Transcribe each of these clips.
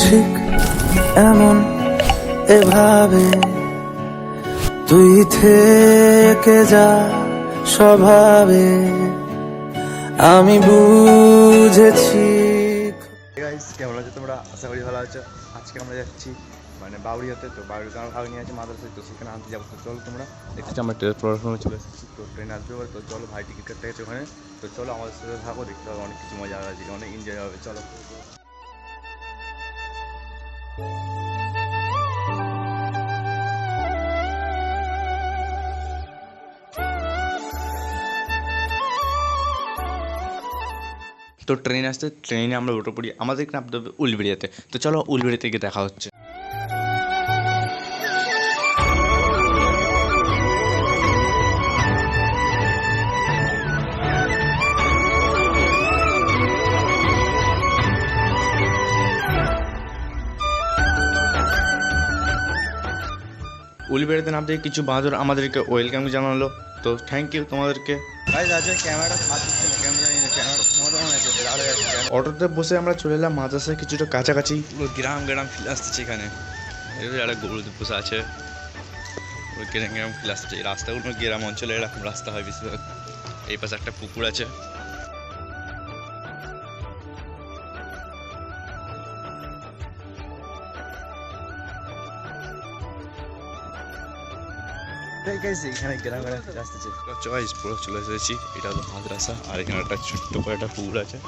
ঠিক এমন এভাবে তুই থেকে যা স্বভাবে। আমি বুঝেছি গাইস কেমন আছো তোমরা? আশা করি ভালো আছো। আজকে আমরা যাচ্ছি মানে বাউরিয়াতে তো বাউরিয়াতে আমার ভাগ নিয়ে আছে মাদ্রাসায়, তো সেখানে আনতে যাব। তো চলো তোমরা দেখতে আমরা ট্রেন প্ল্যাটফর্মে চলে এসেছি, তো ট্রেন আসবে তো চলো ভাই টিকিট কাটতে গেছে ওখানে। তো চলো আমাদের সাথে থাকো, দেখতে হবে অনেক কিছু মজা আছে, অনেক এনজয় হবে, চলো। তো ট্রেন আসতে ট্রেনে আমরা উঠে পড়ি আমাদের নামতে হবে উলবেড়িয়াতে। তো চলো উলবেড়িয়াতে গিয়ে দেখা হচ্ছে। উলবেড়িয়াতে নামতে কিছু বাঁদর আমাদেরকে ওয়েলকাম জানালো। তো থ্যাংক ইউ তোমাদেরকে। অটোতে বসে আমরা চলে এলাম মাদ্রাসায় কিছুটা কাছাকাছি। গ্রাম গ্রাম ফিল আসতেছে এখানে। একটা গরু বসে আছে। গ্রাম গ্রাম ফিল এই রাস্তাগুলো গ্রাম অঞ্চলে এরকম রাস্তা হয় বেশিরভাগ। এই পাশে একটা পুকুর আছে। এখানে গ্রাম গ্রাম ফিল আসতেছে চয়েস পুরো চলে এসেছি। এটা হলো মাদ্রাসা, আর এখানে একটা ছোট্ট করে একটা পুকুর আছে।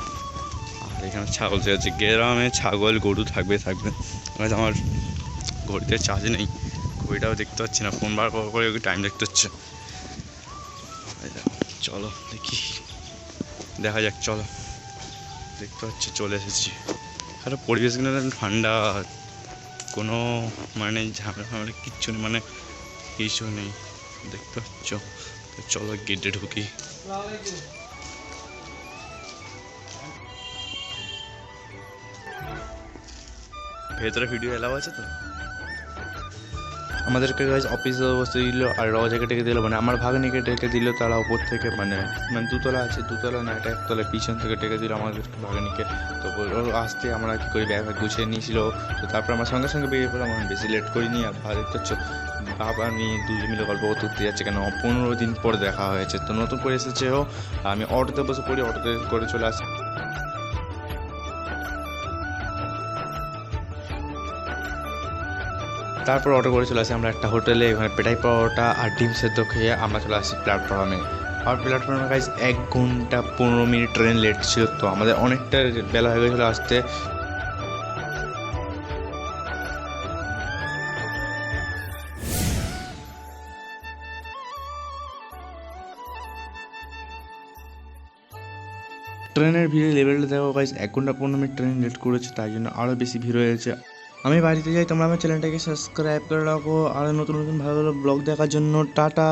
আর এখানে ছাগল আছে, গ্রামে ছাগল, গরু থাকবে থাকবে। আমার ঘড়িতে চার্জ নেই। ঘড়িটাও দেখতে পাচ্ছি না ফোন বার করে টাইম দেখতে হচ্ছে। চলো দেখি। দেখা যাক, চলো। দেখতে পাচ্ছি চলে এসেছি। আর, পরিবেশ কিন্তু ঠান্ডা। কোনো মানে ঝামেলা ফামেলা কিচ্ছু নেই মানে কিছু নেই। দেখতে পাচ্ছ? চলো গেটে ঢুকি। ভেতরে ভিডিও এলাও আছে তো? আমাদেরকে গাছ অফিসে বসতে দিল, আর রজাকে ডেকে দিল মানে আমার ভাগ্নিকে ডেকে দিল, তারা ওপর থেকে মানে মানে দুতলা আছে, দুতলা না, এটা একতলা, পিছন থেকে ডেকে দিল আমাদেরকে, ভাগ্নিকে। তো আসতে আমরা কী করি? ব্যাগ গুছিয়ে নিয়েছিল। তো তারপর আমার সঙ্গে সঙ্গে বেরিয়ে পড়লাম আমি বেশি লেট করিনি, আর ভালো দেখতে বাবা আমি দুজন মিলে গল্প করতে যাচ্ছে কেন? পনেরো দিন পর দেখা হয়েছে। তো নতুন করে এসেছে ও। আমি অটোতে বসে পড়ি, অটোতে করে চলে আসি। তারপর অটো করে চলে আসি আমরা একটা হোটেলে। এখানে পেটাই পরোটা আর ডিম সেদ্ধ খেয়ে আমরা চলে আসি প্ল্যাটফর্মে। আর প্ল্যাটফর্মে গাইজ এক ঘণ্টা পনেরো মিনিট ট্রেন লেট ছিল। তো আমাদের অনেকটা বেলা হয়ে গেছিল আসতে। ট্রেনের ভিড়ে লেভেলটা দেখো গাইজ এক ঘণ্টা পনেরো মিনিট ট্রেন লেট করেছে, তাই জন্য আরও বেশি ভিড় হয়েছে আমি বাড়িতে যাই, তোমরা আমার চ্যানেলটাকে সাবস্ক্রাইব করে রাখো। আরও নতুন নতুন ভালো ভালো ব্লগ দেখার জন্য, টাটা।